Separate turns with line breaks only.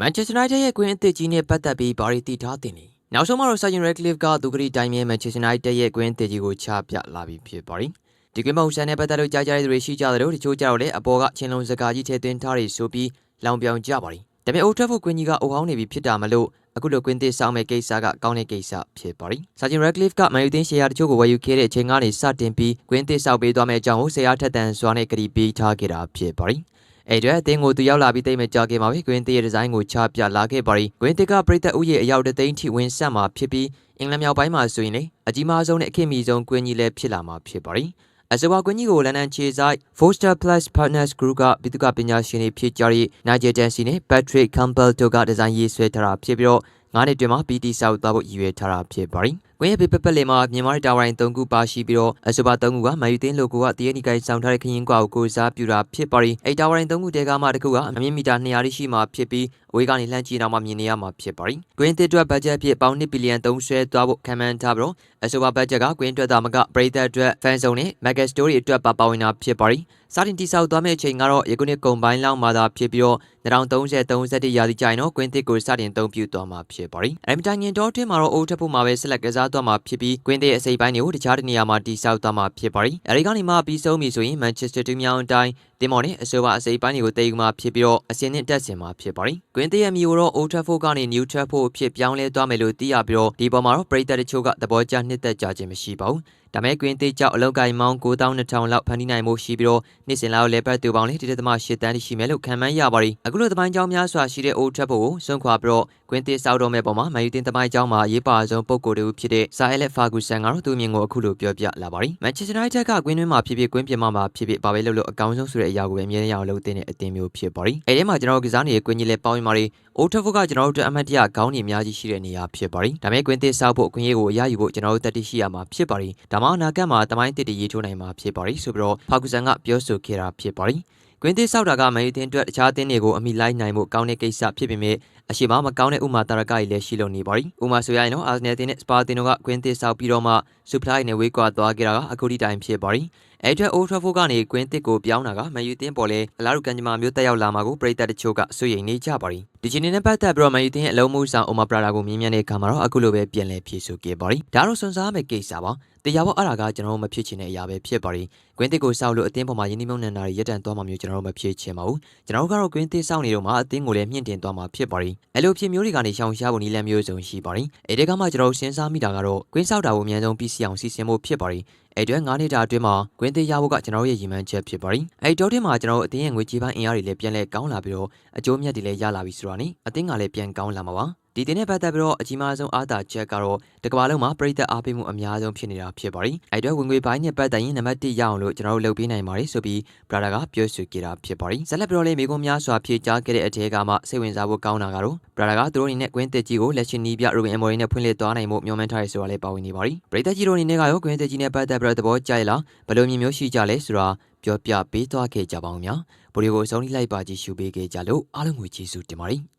မန်ချက်စတာယူနိုက်တက်ရဲ့ကွင်းအသစ်ကြီးနဲ့ပတ်သက်ပြီးဘာတွေသိထားသင့်လဲနောက်ဆုံးမှာတော့ဆာဂျင်ရက်လစ်ကသူကတိတိုင်းမြဲမန်ချက်စတာယူနိုက်တက်ရဲ့ကွင်းအသစ်ကြီးကိုချပြလာပြီးဖြစ်ပါတယ်ဒီကွင်းမုံဆန်နဲ့ပတ်သက်လို့ကြားကြတဲ့သူတွေရှိကြတယ်လို့တချို့ကြတော့လေအပေါ်ကချင်းလုံးစကားကြီးထဲသွင်းထားတွေဆိုပြီးလောင်ပြောင်ကြပါတယ်ဒါပေမဲ့အိုထက်ဖို့ကွင်းကြီးကအိုဟောင်းနေပြီဖြစ်တာမလို့အခုလိုကွင်းသစ်ဆောင်မဲ့ကိစ္စကကောင်းတဲ့ကိစ္စဖြစ်ပါတယ်။ဆာဂျင်ရက်လစ်ကမန်ယူတင်းရှယ်ယာတချို့ကိုဝယ်ယူခဲ့တဲ့အချိန်ကနေစတင်ပြီးကွင်းသစ်ဆောက်ပေးသွားမယ့်အကြောင်းကိုဆရာထက်တန်စွာနဲ့ကြည်ပေးထားခဲ့တာဖြစ်ပါတယ်။ အဲ့အတွက်အသင်းကိုသူရောက်လာပြီးသိမ့်မဲ့ကြာခဲ့ပါပြီ။ကွင်းသစ်ရဲ့ဒီဇိုင်းကိုချပြလာခဲ့ပါရီ။ကွင်းသစ်ကပြည်သက်ဥယေအယောက်တသိန်းထိဝင်ဆက်မှာဖြစ်ပြီးအင်္ဂလန်မြောက်ပိုင်းမှာဆိုရင်လေအကြီးမားဆုံးနဲ့အခင်မီဆုံးကွင်းကြီးလည်းဖြစ်လာမှာဖြစ်ပါရီ။အဆိုပါကွင်းကြီးကိုလန်ဒန်ခြေဆိုင် Foster Plus Partners Group ကပြည်သူ့ကပညာရှင်တွေဖြစ်ကြတဲ့ Nigel Dancy နဲ့ Patrick Campbell တို့ကဒီဇိုင်းရေးဆွဲထားတာဖြစ်ပြီးတော့ငါးနှစ်တွင်မှာ PT ဆောက်သွားဖို့ရည်ရွယ်ထားတာဖြစ်ပါတယ်။ကွင်းရဲ့ပေပပလေးမှာမြန်မာတာဝိုင်၃ခုပါရှိပြီးတော့အဆိုပါ၃ခုကမယူတင်းလိုကိုကတရနီကိုင်ဆောင်ထားတဲ့ခရင်ကွာကိုကိုစားပြူတာဖြစ်ပါတယ်။အဲတာဝိုင်၃ခုတဲကမှတစ်ခုကအမြင့်မီတာ200ရှိမှဖြစ်ပြီးအဝေးကနေလှမ်းကြည့်တော့မှမြင်နေရမှာဖြစ်ပါတယ်။ကွင်းတစ်အတွက်ဘတ်ဂျက်ဖြစ်ပေါင်1ဘီလီယံသုံးဆွဲသွားဖို့ခံမှန်းထားပြီးတော့အဆိုပါဘတ်ဂျက်ကကွင်းအတွက်သာမကပရိသတ်အတွက်ဖန်ဆောင်နဲ့ Mega Story အတွက်ပါပါဝင်တာဖြစ်ပါတယ်။စတင်တိဆောက်သွားမယ့်အချိန်ကတော့ယခုနှစ်ကုန်ပိုင်းလောက်မှာသာဖြစ်ပြီးတော့2030-31ရာသီကျရင်တော့ကွင်းတစ်ကိုစတင်သုံးပြုသွားမှာဖြစ်ပါတယ်။အဲမတိုင်ခင်တော့တွင်းမှာတော့အိုးထပ်ဖို့မှာပဲဆက်လက်ကစားသွားမှာဖြစ်ပြီးကွင်းတစ်အစိပ်ပိုင်းတွေကိုတခြားတနေရာမှာတိဆောက်သွားမှာဖြစ်ပါတယ်။အဲဒီကနေမှပြီးဆုံးပြီဆိုရင် Manchester တူမြောင်အတိုင်း တင်မော်နဲ့အဆိုပါအစိပ်ပိုင်းတွေကိုတိတ်ကူမှာဖြစ်ပြီးတော့အစင်းနဲ့တက်စင်မှာဖြစ်ပါတယ်။ကွင်းတစ်ရဲ့မျိုးတော့ Old Trafford ကနေ New Trafford ဖြစ်ပြောင်းလဲသွားမယ်လို့သိရပြီးတော့ဒီပေါ်မှာတော့ပရိသတ်တချို့ကသဘောကျနှစ်သက်ကြခြင်းမရှိပါဘူး။ဒါမဲ့ကွင်းသေးကြောက်အလောက်ကိုင်မောင်း9200လောက်ဖန်တီးနိုင်မှုရှိပြီးတော့နေ့စဉ်လောက်လဲပတ်တူပေါင်းလေးတိတိသမ8တန်းရှိမယ်လို့ခံမှန်းရပါတယ်အခုလိုသမိုင်းကြောင်းများစွာရှိတဲ့အိုးထက်ဖို့ကိုစွန့်ခွာပြီးတော့ကွင်းသေးစောက်တော့မဲ့ပုံမှာမယူတင်သမိုင်းကြောင်းမှာရေးပါဆုံးပုံကိုယ်တူဖြစ်တဲ့ဆာအက်လက်ဖာဂူဆန်ကတော့သူ့မြင်ကိုအခုလိုပြောပြလာပါတယ်မန်ချက်စတာယူနိုက်တက်ကကွင်းတွင်းမှာဖြစ်ဖြစ်ကွင်းပြင်မှာဖြစ်ဖြစ်ဘာပဲလုပ်လို့အကောင်းဆုံးဆိုတဲ့အရာကိုပဲအမြဲတမ်းရအောင်လုပ်တဲ့အသင်းမျိုးဖြစ်ပါတယ်အဲဒီမှာကျွန်တော်ကစားနေတဲ့ကွင်းကြီးလဲပေါင်းရင်ပါတယ်အိုးထက်ဖို့ကကျွန်တော်တို့အမတ်တရခေါင်းနေအများကြီးရှိတဲ့နေရာဖြစ်ပါတယ်ဒါမဲ့ကွင်းသေးစောက်ဖို့အခွင့်အရေးကိုအရယူဖို့ကျွန်တော်တို့တက်တိရှိရမှာဖြစ်ပါတယ်ဒါမှအနာဂတ်မှာသမိုင်းတစ်တရေးထိုးနိုင်မှာဖြစ်ပါတယ်ဆိုပြီးတော့ဖာကူဆန်ကပြောဆိုခဲ့တာဖြစ်ပါတယ်ကွင်းသေးဆောက်တာကမန်ယူတင်အတွက်တခြားအသင်းတွေကိုအမိလိုက်နိုင်မှုကောင်းတဲ့ကိစ္စဖြစ်ပေမဲ့အရှိမမကောင်းတဲ့ဥမာတာရကကြီးလည်းရှိလို့နေပါပြီ။ဥမာဆိုရရင်တော့အာဆနယ်တင်နဲ့စပါတင်တို့ကကွင်းသေးဆောက်ပြီးတော့မှဆူပလိုက်နဲ့ဝေးကွာသွားကြတာကအခုဒီတိုင်ဖြစ်ပါပြီ။ အဲအတွက်အိုးထဖို့ကနေကွင်းတစ်ကိုပြောင်းတာကမန်ယူတင်ပေါ်လေအလားတူကန်ဂျမာမျိုးတက်ရောက်လာမှာကိုပရိသတ်တချို့ကဆွေရင်နေကြပါပြီ။ဒီချင်းနဲ့ပတ်သက်ပြီးတော့မန်ယူတင်ရဲ့အလုံးမှုဆောင်အိုမာပရာတာကိုမြင်မြန်တဲ့အခါမှာတော့အခုလိုပဲပြန်လည်ဖြေဆိုခဲ့ပါပြီ။ဒါတော့စွန်စားမယ့်ကိစ္စပါ။ တရားပေါ်အဲ့ဒါကကျွန်တော်တို့မဖြစ်ချင်တဲ့အရာပဲဖြစ်ပါရီ။ကွင်းတစ်ကိုစောက်လို့အသင်းပေါ်မှာယင်းနှိမ့်နှံတာတွေရက်တန်သွားမှမျိုးကျွန်တော်တို့မဖြစ်ချင်ပါဘူး။ကျွန်တော်တို့ကတော့ကွင်းတစ်စောက်နေတော့မှအသင်းကိုလည်းမြင့်တင်သွားမှာဖြစ်ပါရီ။အဲ့လိုဖြစ်မျိုးတွေကနေရှောင်ရှားဖို့နည်းလမ်းမျိုးစုံရှိပါရီ။အဲ့ဒီကမှကျွန်တော်တို့စဉ်းစားမိတာကတော့ကွင်းစောက်တာကိုအများဆုံးပြီးစီအောင်စီစဉ်ဖို့ဖြစ်ပါရီ။အဲ့အတွက်9နှစ်တာအတွင်းမှာကွင်းသေးရဖို့ကကျွန်တော်ရဲ့ရည်မှန်းချက်ဖြစ်ပါရီ။အဲ့တော့တင်မှာကျွန်တော်တို့အသင်းရဲ့ငွေကြေးပိုင်းအင်အားတွေလည်းပြန်လဲကောင်းလာပြီးတော့အကျိုးမြတ်တွေလည်းရလာပြီဆိုတော့နိအသင်းကလည်းပြန်ကောင်းလာမှာပါ။ ဒီတင်နဲ့ပတ်သက်ပြီးတော့အကြီးမားဆုံးအားသာချက်ကတော့တကဘာလုံးမှာပြည်သက်အားပေးမှုအများဆုံးဖြစ်နေတာဖြစ်ပါတယ်။အဲ့တော့ဝင်ငွေပိုင်းနဲ့ပတ်သက်ရင်နံပါတ်1ရအောင်လို့ကျွန်တော်တို့လုပ်ပေးနိုင်ပါတယ်ဆိုပြီးဘရာဒါကပြောဆိုခဲ့တာဖြစ်ပါတယ်။ဇက်လက်ပြောလေးမိကုန်းများစွာဖြေကြားခဲ့တဲ့အထက်ကမှစိတ်ဝင်စားဖို့ကောင်းတာကတော့ဘရာဒါကသူတို့အနေနဲ့ကွင်းတက်ကြီးကိုလက်ရှိနီးပြရိုဘင်အမော်ရီနဲ့ဖွင့်လှစ်သွားနိုင်မှုမျှော်မှန်းထားရဆိုတာလည်းပါဝင်နေပါတယ်။ပြည်သက်ကြီးတို့အနေနဲ့ကရောကွင်းတက်ကြီးနဲ့ပတ်သက်ပြီးတော့သဘောကျရလားဘယ်လိုမျိုးမျိုးရှိကြလဲဆိုတာပြောပြပေးသွားခဲ့ကြပါဦးများ။ဗီဒီယိုကိုအဆုံးထိလိုက်ပါကြည့်ရှုပေးခဲ့ကြလို့အားလုံးကိုကျေးဇူးတင်ပါတယ်။